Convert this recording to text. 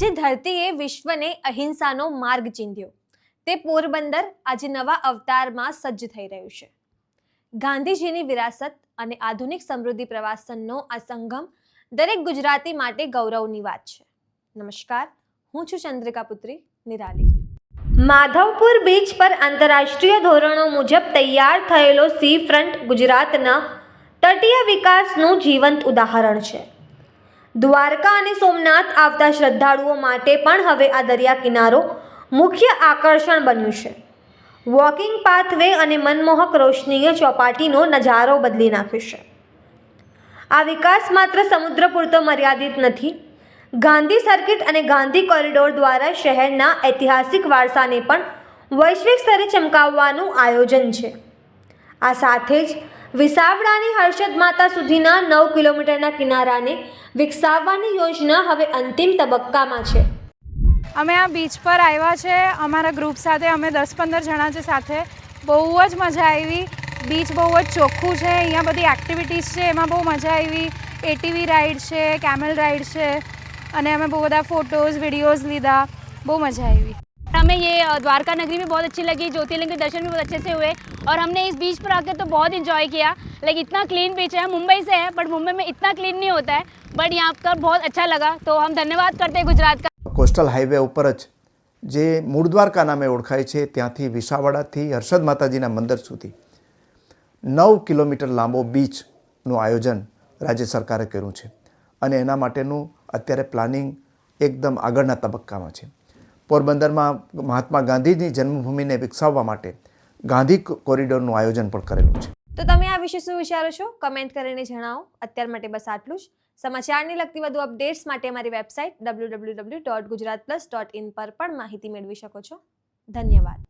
જે ધરતીએ વિશ્વને અહિંસાનો માર્ગ ચીંધ્યો. તે પોરબંદર આજે નવા અવતારમાં સજ્જ થઈ રહ્યું છે. ગાંધીજીની વિરાસત અને આધુનિક સમૃદ્ધિ પ્રવાસનનો આ સંગમ દરેક ગુજરાતી માટે ગૌરવની વાત છે. નમસ્કાર, હું છું ચંદ્રિકા પુત્રી, નિરાલી. માધવપુર બીચ પર આંતરરાષ્ટ્રીય ધોરણો મુજબ તૈયાર થયેલો સી ફ્રન્ટ ગુજરાતના તટીય વિકાસનું જીવંત ઉદાહરણ છે. દ્વારકા અને સોમનાથ આવતા શ્રદ્ધાળુઓ માટે પણ હવે આ દરિયા કિનારો મુખ્ય આકર્ષણ બન્યું છે. વોકિંગ પાથવે અને મનમોહક રોશનીએ ચોપાટીનો નજારો બદલી નાખ્યો છે. આ વિકાસ માત્ર સમુદ્ર પૂરતો મર્યાદિત નથી. ગાંધી સર્કિટ અને ગાંધી કોરિડોર દ્વારા શહેરના ઐતિહાસિક વારસાને પણ વૈશ્વિક સ્તરે ચમકાવવાનું આયોજન છે. આ સાથે જ વિસાવડાની હર્ષદ માતા સુધીના નવ કિલોમીટરના કિનારાને વિકસાવવાની યોજના હવે અંતિમ તબક્કામાં છે. અમે આ બીચ પર આવ્યા છે, અમારા ગ્રુપ સાથે અમે દસ પંદર જણા છે સાથે. બહુ જ મજા આવી. બીચ બહુ જ ચોખ્ખું છે, અહીંયા બધી એક્ટિવિટીઝ છે, એમાં બહુ મજા આવી. એટીવી રાઈડ છે કેમલ રાઈડ છે, અને અમે બહુ બધા ફોટોઝ વિડીયોઝ લીધા. બહુ મજા આવી. हमें ये अ, द्वारका नगरी में बहुत अच्छी लगी ज्योतिर्लिंग के दर्शन भी बहुत अच्छे से हुए और हमने इस बीच पर आकर तो बहुत इंजॉय किया लाइक इतना क्लीन बीच है मुंबई से है बट मुंबई में इतना क्लीन नहीं होता है बट यहाँ पर बहुत अच्छा लगा तो हम धन्यवाद करते हैं गुजरात का કોસ્ટલ હાઈવે ઉપર જ જે મૂળ દ્વારકા નામે ઓળખાય છે ત્યાંથી વિસાવડાથી હર્ષદ માતાજીના મંદિર સુધી નવ કિલોમીટર લાંબો બીચનું આયોજન રાજ્ય સરકારે કર્યું છે અને એના માટેનું અત્યારે પ્લાનિંગ એકદમ આગળના તબક્કામાં છે પોરબંદરમાં મહાત્મા ગાંધીની જન્મભૂમિને વિકસાવવા માટે ગાંધી કોરિડોરનું આયોજન પણ કરેલું છે. તો તમે આ વિશે શું વિચારો છો? કમેન્ટ કરીને જણાવો. અત્યાર માટે બસ આટલું જ. સમાચારની લગતી વધુ અપડેટ્સ માટે અમારી website W W W dot Gujarat plus dot in પર પણ માહિતી મેળવી શકો છો. ધન્યવાદ.